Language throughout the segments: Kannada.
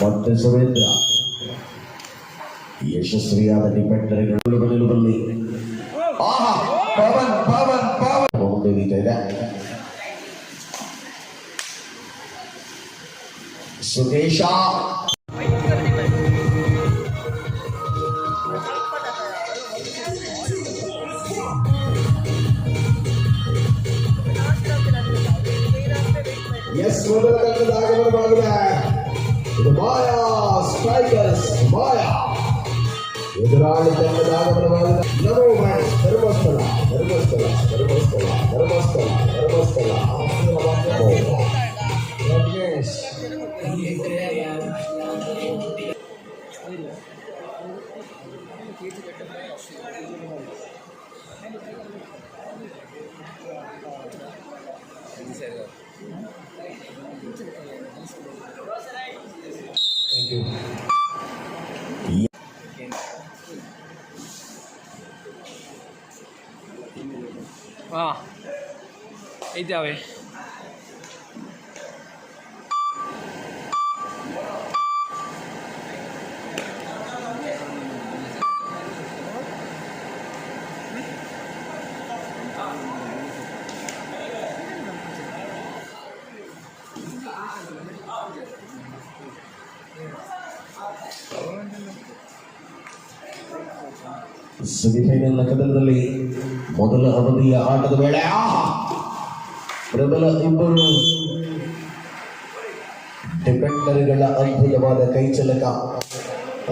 ಮತ್ತೆ ಸುರೇಂದ್ರ ಯಶಸ್ವಿಯಾದ ಡಿಫೆಂಡರ್ಗಳು ನಿಲುವಲ್ಲಿ ಆಹಾ ಪವನ್ ಪವನ್ ಪವನ್ ಮುಂದೆ ನೀತಾ ಇದೆ ಸುಕೇಶ ಎಸ್ ಮೊದಲ ತಂಡದ ಆಗಮನವಾಗಿದೆ మాయా స్ట్రైకర్స్ మాయా. ఎదురాలి తమ దాగపడ వాళ్ళ నమో ధర్మస్థల ధర్మస్థల ధర్మస్థల ధర్మస్థల ధర్మస్థల. రమేష్. Wow, 啊 ಸೆಮಿಫೈನಲ್ ಕದನದಲ್ಲಿ ಮೊದಲ ಅವಧಿಯ ಆಟದ ವೇಳೆ! ಪ್ರಬಲ ಇಬ್ಬರು ಡಿಫೆಂಡರ್ಗಳ ಅದ್ಭುತವಾದ ಕೈಚಲಕ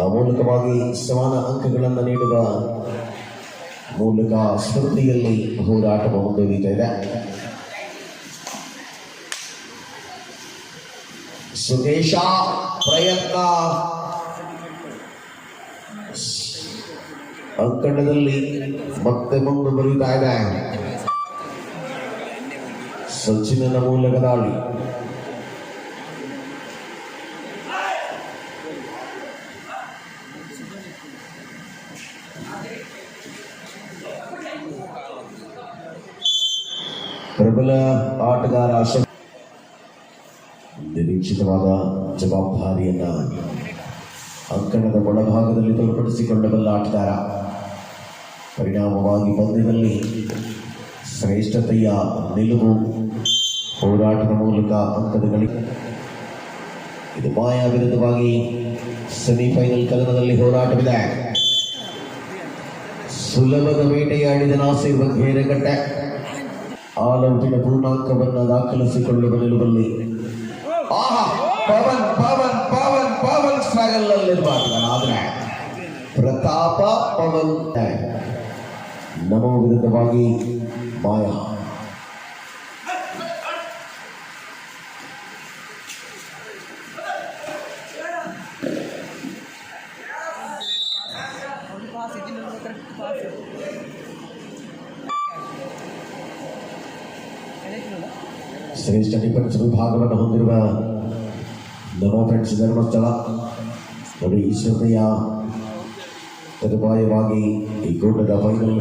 ಮೂಲಕವಾಗಿ ಸಮಾನ ಅಂಕಗಳನ್ನು ನೀಡುವ ಮೂಲಕ ಸ್ಪರ್ಧೆಯಲ್ಲಿ ಹೋರಾಟವ ಮುಂದುವರಿತಾ ಇದೆ ಸುದೇಶ ಪ್ರಯತ್ನ ಅಂಕಣದಲ್ಲಿ ಮತ್ತೆ ಮುಂದುವರಿತಾ ಇದೆ ಸಚಿನನ ಮೂಲಕ ದಾಳಿ ಪ್ರಬಲ ಆಟಗಾರ ನಿರೀಕ್ಷಿತವಾದ ಜವಾಬ್ದಾರಿಯನ್ನ ಅಂಕಣದ ಒಳಭಾಗದಲ್ಲಿ ತೋರ್ಪಡಿಸಿಕೊಂಡಬಲ್ಲ ಆಟಗಾರ. ಪರಿಣಾಮವಾಗಿ ಪಂದ್ಯದಲ್ಲಿ ಶ್ರೇಷ್ಠತೆಯ ನಿಲುವು ಹೋರಾಟದ ಮೂಲಕ ಅಂಕದ ಗಳಿಕೆ ಇದು ಮಾಯಾ ವಿರುದ್ಧವಾಗಿ ಸೆಮಿಫೈನಲ್ ಕದನದಲ್ಲಿ ಹೋರಾಟವಿದೆ. ಸುಲಭದ ಬೇಟೆಯಾಡಿದ ನಾಸಿರ್ ಬಗ್ಗೇರಕಟ್ಟೆ ಆಲೌಟಿನ ಪೂರ್ಣಾಂಕವನ್ನು ದಾಖಲಿಸಿಕೊಳ್ಳುವ ನಿಲುವಲ್ಲಿ ಆಹಾ ಪವನ್ ಪವನ್ ಪವನ್ ಪವನ್ ಸ್ಟ್ರಗಲ್ ಅಲ್ಲಿರುವ ಆಟಗಾರ ಆದ್ರೆ ಪ್ರತಾಪ ಪವನ್ ನಮೋ ವಿರುದ್ಧವಾಗಿ ಮಾಯಾ ಶ್ರೇಷ್ಠ ಡಿಫೆನ್ಸ್ ವಿಭಾಗವನ್ನು ಹೊಂದಿರುವ ಫ್ರೆಂಡ್ಸ್ ಧರ್ಮಸ್ಥಳ ನೋಡಿ ಈಶ್ವರಯ್ಯ ತರುಪಾಯವಾಗಿ ಈ ಕೂಟದ ಫೈನಲ್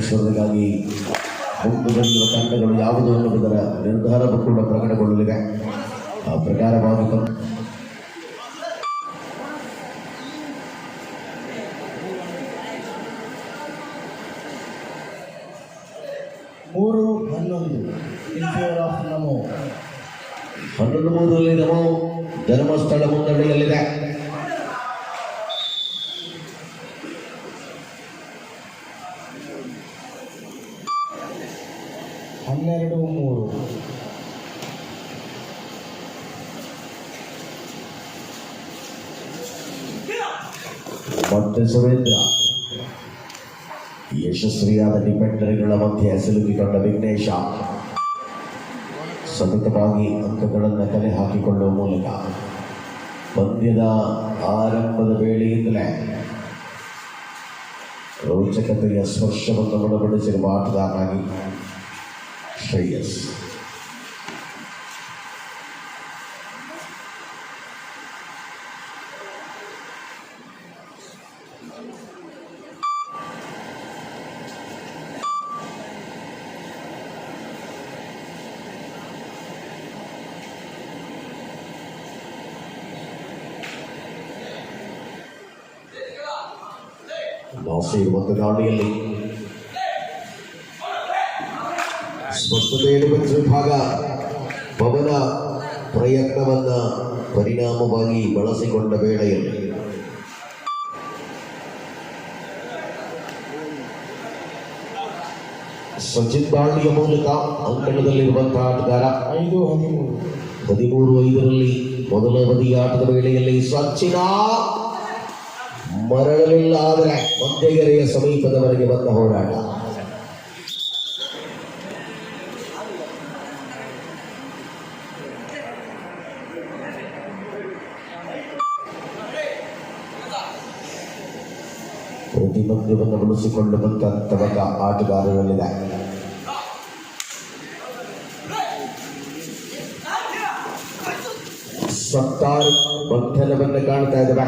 ಗುಂಪು ಬಂದಿರುವ ತಂಡಗಳು ಯಾವುದು ಅನ್ನುವುದರ ನಿರ್ಧಾರವು ಕೂಡ ಪ್ರಕಟಗೊಳ್ಳಲಿದೆ. ಆ ಪ್ರಕಾರವಾಗಿ ಪಂದ್ಯ ಮೂರು ಹನ್ನೊಂದು ಇನ್ ಫೇವರ್ ಆಫ್ ನಮೋ ಹನ್ನೊಂದು ಮೂರರಲ್ಲಿ ನಮೋ ಧರ್ಮಸ್ಥಳ ಮುನ್ನಡೆಯಲ್ಲಿದೆ ಹನ್ನೆರಡು ಮೂರು. ಮತ್ತೆ ಸುರೇಂದ್ರ. ಯಶಸ್ವಿಯಾದ ಡಿಫೆಂಡರ್ಗಳ ಮಧ್ಯೆ ಸಿಲುಕಿಕೊಂಡ ವಿಘ್ನೇಶ. ಸತತವಾಗಿ ಅಂಕಗಳನ್ನು ಕಲೆ ಹಾಕಿಕೊಳ್ಳುವ ಮೂಲಕ ಪಂದ್ಯದ ಆರಂಭದ ವೇಳೆಯಿಂದಲೇ ರೋಚಕತೆಯ ಸ್ಪರ್ಶವನ್ನು ಒಳಪಡಿಸಿರುವ ಆಟಗಾರನಾಗಿ ಶ್ರೇಯಸ್. ನಾಸೀರ್ ಒಂದು ಗಾಡಿಯಲ್ಲಿ ಸ್ಪಷ್ಟತೆಯಲ್ಲಿ ಬಂದ ಭಾಗ ಪವನ ಪ್ರಯತ್ನವನ್ನ ಪರಿಣಾಮವಾಗಿ ಬಳಸಿಕೊಂಡ ವೇಳೆಯಲ್ಲಿ. ಸಚಿನ್ ದಾಳಿಯ ಮೂಲಕ ಅಂಕಣದಲ್ಲಿರುವಂತಹ ಆಟಗಾರ. ಐದು ಹದಿಮೂರು. ಹದಿಮೂರು ಐದರಲ್ಲಿ ಮೊದಲ ಅವಧಿಯ ಆಟದ ವೇಳೆಯಲ್ಲಿ ಸಚಿನ ಮರಳಲಿಲ್ಲ ಆದರೆ ಮಧ್ಯಗೆರೆಯ ಸಮೀಪದವರೆಗೆ ಬಂದ ಹೋರಾಟ. ಪ್ರತಿಬಂಧವನ್ನು ಬಳಸಿಕೊಂಡು ಬಂದ ತವಕ ಆಟಗಾರರಲ್ಲಿದೆ. ಸತ್ತಾರ್ ಬಂಧನವನ್ನು ಕಾಣ್ತಾ ಇದ್ದಾವೆ.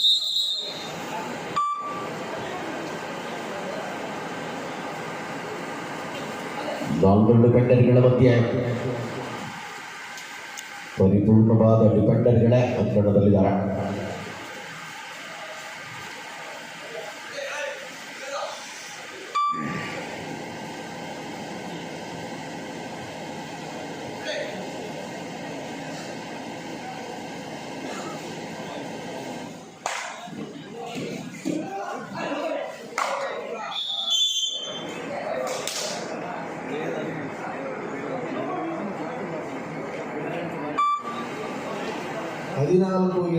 ನಾಲ್ವರು ಡಿಫೆಂಡರ್ಗಳ ಮಧ್ಯೆ ಪರಿಪೂರ್ಣವಾದ ಡಿಫೆಂಡರ್ಗಳೇ ಅಂಕಣದಲ್ಲಿದ್ದಾರೆ ಹದಿನಾಲ್ಕು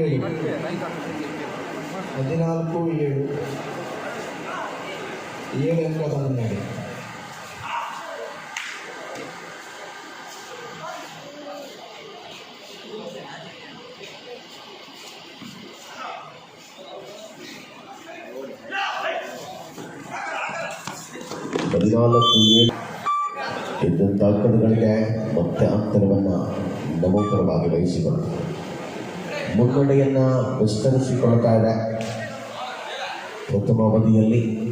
ಏಳು ಹದಿನಾಲ್ಕು ಏಳು ಏಳು ಅಂಕದ ಮುನ್ನಡೆ ಹದಿನಾಲ್ಕು ಏಳು ಇದ್ದಂಥ ಅಂಕಣಗಳಿಗೆ ಮತ್ತೆ ಅಂತರವನ್ನು ನಮೋಪರವಾಗಿ ವಹಿಸಿಕೊಂಡು ಮುನ್ನಡೆಯನ್ನ ವಿಸ್ತರಿಸಿಕೊಳ್ತಾ ಇದೆ. ಪ್ರಥಮ ಅವಧಿಯಲ್ಲಿ.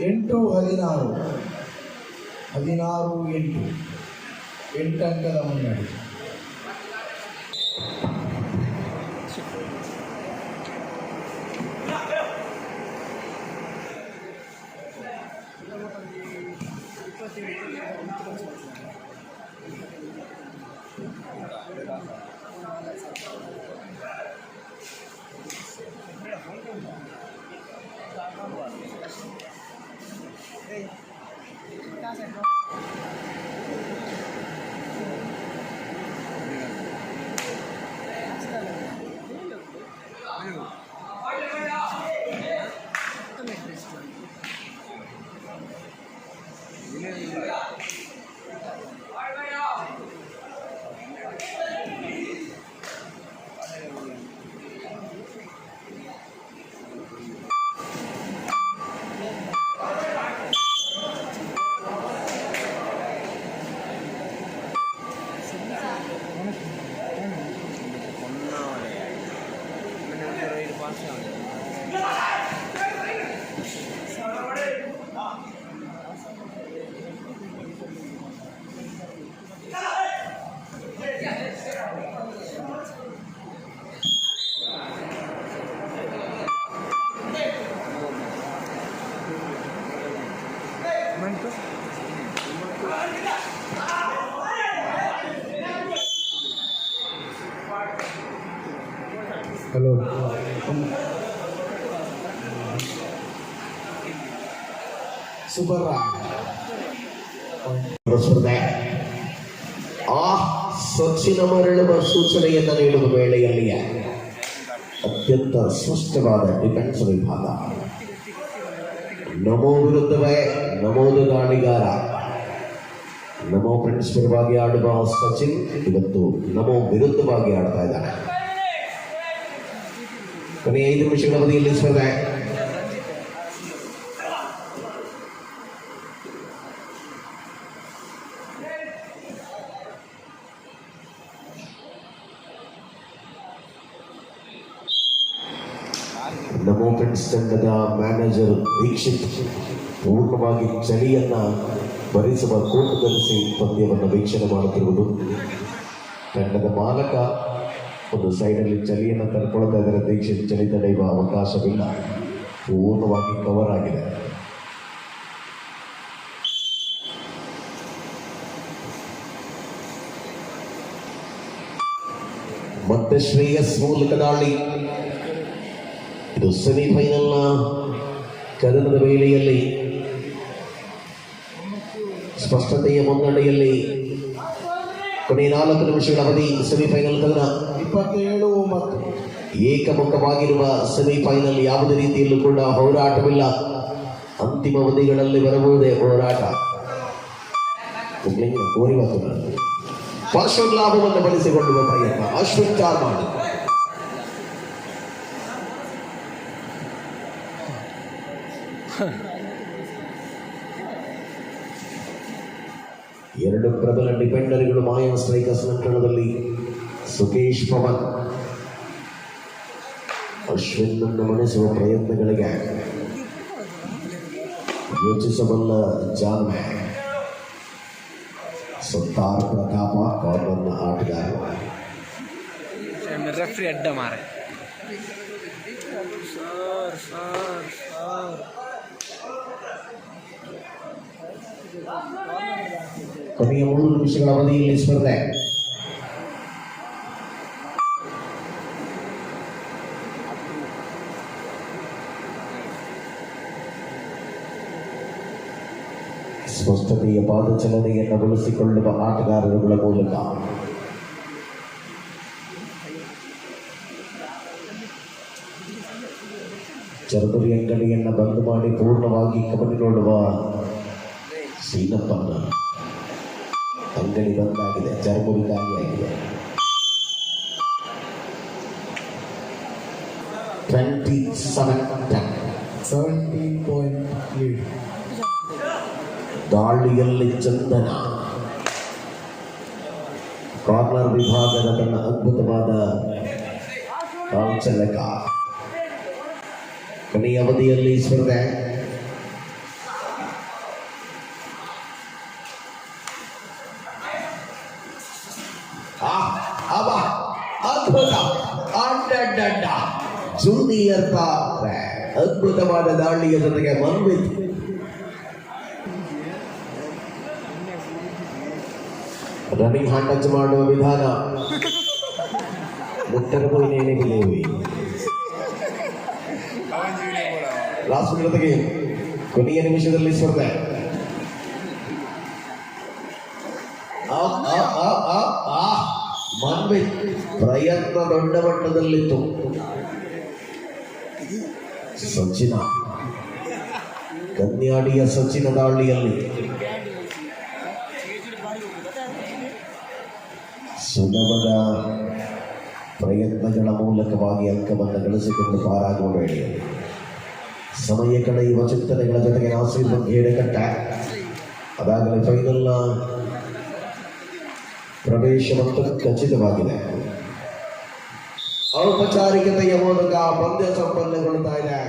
ಎಂಟು ಹದಿನಾರು. ಹದಿನಾರು ಎಂಟು. ಎಂಟು ಅಂಕದ ಮುನ್ನಡೆ. ಸ್ಪರ್ಧೆ ಆ ಸೊಚ್ಚಿನ ಮರಳುವ ಸೂಚನೆಯನ್ನು ನೀಡುವ ವೇಳೆಯಲ್ಲಿಯೇ ಅತ್ಯಂತ ಸ್ಪಷ್ಟವಾದ ಡಿಫೆನ್ಸ್ ವಿಭಾಗ. ನಮೋ ವಿರುದ್ಧವೇ ನಮೋದು ದಾಳಿಗಾರ ನಮೋ ಫ್ರೆಂಡ್ಸ್ ಪರವಾಗಿ ಆಡುವ ಸಚಿನ್ ಇವತ್ತು ನಮೋ ವಿರುದ್ಧವಾಗಿ ಆಡ್ತಾ ಇದ್ದಾರೆ ಕೊನೆಯ ಐದು ನಿಮಿಷಗಳ ಅವಧಿಯಲ್ಲಿ ಸ್ಪರ್ಧೆ ನಮೋ ಫ್ರೆಂಡ್ಸ್ ತಂಡದ ಮ್ಯಾನೇಜರ್ ದೀಕ್ಷಿತ್ ಪೂರ್ಣವಾಗಿ ಚಳಿಯನ್ನ ಭರಿಸುವ ಕೋಟು ಧರಿಸಿ ಪಂದ್ಯವನ್ನು ವೀಕ್ಷಣೆ ಮಾಡುತ್ತಿರುವುದು. ತಂಡದ ಮಾಲಕ ಒಂದು ಸೈಡಲ್ಲಿ ಚಳಿಯನ್ನು ತಡ್ಕೊಳ್ತಾ ಇದ್ದಾರೆ. ದೀಕ್ಷಿತ್ ಚಳಿ ತಡೆಯುವ ಅವಕಾಶವಿಲ್ಲ. ಪೂರ್ಣವಾಗಿ ಕವರ್ ಆಗಿದೆ. ಮತ್ತೆ ಶ್ರೇಯಸ್ ಮೂಲಕ ದಾಳಿ. ಇದು ಸೆಮಿಫೈನಲ್ನ ಕದನದ ವೇಳೆಯಲ್ಲಿ, ಸ್ಪಷ್ಟತೆಯ ಮುನ್ನಡೆಯಲ್ಲಿ ಕೊನೆಯ ನಾಲ್ಕು ನಿಮಿಷಗಳ ಅವಧಿ ಸೆಮಿಫೈನಲ್ ಕದನ ಇಪ್ಪತ್ತೇಳು ಒಂಬತ್ತು ಏಕಮುಖವಾಗಿರುವ ಸೆಮಿಫೈನಲ್ ಯಾವುದೇ ರೀತಿಯಲ್ಲೂ ಕೂಡ ಹೋರಾಟವಿಲ್ಲ. ಅಂತಿಮ ಅವಧಿಗಳಲ್ಲಿ ಬರಬಹುದೇ ಹೋರಾಟ? ಒಬ್ಬನಿಗೆ ಕೋರಿ ಮಾತನಾಡ ಪಾರ್ಶ್ವ ಲಾಭವನ್ನು ಬಳಸಿಕೊಳ್ಳುವ ಪ್ರಯತ್ನ. ಅಶ್ವಿನ್ ಎರಡು ಪ್ರಬಲ ಡಿಫೆಂಡರ್ಗಳು ಮಾಯಾ ಸ್ಟ್ರೈಕರ್ಸ್ ಕಣದಲ್ಲಿ ಸುಕೇಶ್ ಪವನ್. ಅಶ್ವಿನ್ ಅನ್ನು ಮಣಿಸುವ ಪ್ರಯತ್ನಗಳಿಗೆ ಯೋಚಿಸಬಲ್ಲ ಜಾನ್ ಸತ್ತಾರ್ ಪ್ರತಾಪ ಕಾರ್ನರ್ನ ಆಟಗಾರ. ರೆಫ್ರಿ ಅಡ್ಡ ಮಾರೆ. Sir sir sir. ಕೊನೆಯ ಮೂರು ನಿಮಿಷಗಳ ಅವಧಿಯಲ್ಲಿ ಸ್ಪರ್ಧೆ ಸ್ಪಷ್ಟತೆಯ ಪಾದಚಲನೆಯನ್ನು ಬಳಸಿಕೊಳ್ಳುವ ಆಟಗಾರರುಗಳ ಮೂಲಕ ಚರಬರಿ ಅಂಗಡಿಯನ್ನು ಬಂದ್ ಮಾಡಿ ಪೂರ್ಣವಾಗಿ ಕಬಡ್ಡಿ ನೋಡುವ ಸೀನಪ್ಪನ್ನ ಅಂಗಡಿ ಬಂದಾಗಿದೆ ಚರಬರಿ ಖಾಲಿಯಾಗಿದೆ twenty seven seventeen point lead ದಾಳಿಯಲ್ಲಿ ಚಂದನ ಕಾರ್ನರ್ ವಿಭಾಗದ ತನ್ನ ಅದ್ಭುತವಾದ ಕಾಲ್ಚಲಕ ಕೊನೆಯ ಅವಧಿಯಲ್ಲಿ ಸ್ಪರ್ಧೆ ಪಾತ್ರೆ ಅದ್ಭುತವಾದ ದಾಳಿಯ ಜೊತೆಗೆ ಮನವಿತ್ತು ರನ್ನಿಂಗ್ ಹ್ಯಾಂಡ್ ಟಚ್ ಮಾಡುವ ವಿಧಾನ. ಮುಟ್ಟರ പോയി ನೇಣಿಗಿಲೇವಿ ಲಾಸ್ಟ್ ಜೊತೆಗೆ ಕೊನೆಯ ನಿಮಿಷದಲ್ಲಿ ಸ್ಪರ್ಧೆ. ಮನ್ವಿತ್ ಪ್ರಯತ್ನ ದೊಡ್ಡ ಮಟ್ಟದಲ್ಲಿತ್ತು. ಸಚಿನ ಕನ್ಯಾಡಿಯ ಸಚಿನ ದಾಳಿಯಲ್ಲಿ ಸುಲಭದ ಪ್ರಯತ್ನಗಳ ಮೂಲಕವಾಗಿ ಅಂಕವನ್ನು ಗಳಿಸಿಕೊಂಡು ಪಾರಾಗುವ ವೇಳೆಯಲ್ಲಿ ಸಮಯ ಕಳೆಯುವ ಚಿಂತನೆಗಳ ಜೊತೆಗೆ ನಾಸೀರ್ ಬಗ್ಗೆ ಎಡೆಕಟ್ಟ ಅದಾಗಲೇ ಫೈನಲ್ನ ಪ್ರವೇಶವಂತೂ ಖಚಿತವಾಗಿದೆ ಔಪಚಾರಿಕತೆಯ ಮೂಲಕ ಪಂದ್ಯ ಸಂಪನ್ನಗೊಳ್ತಾ ಇದೆ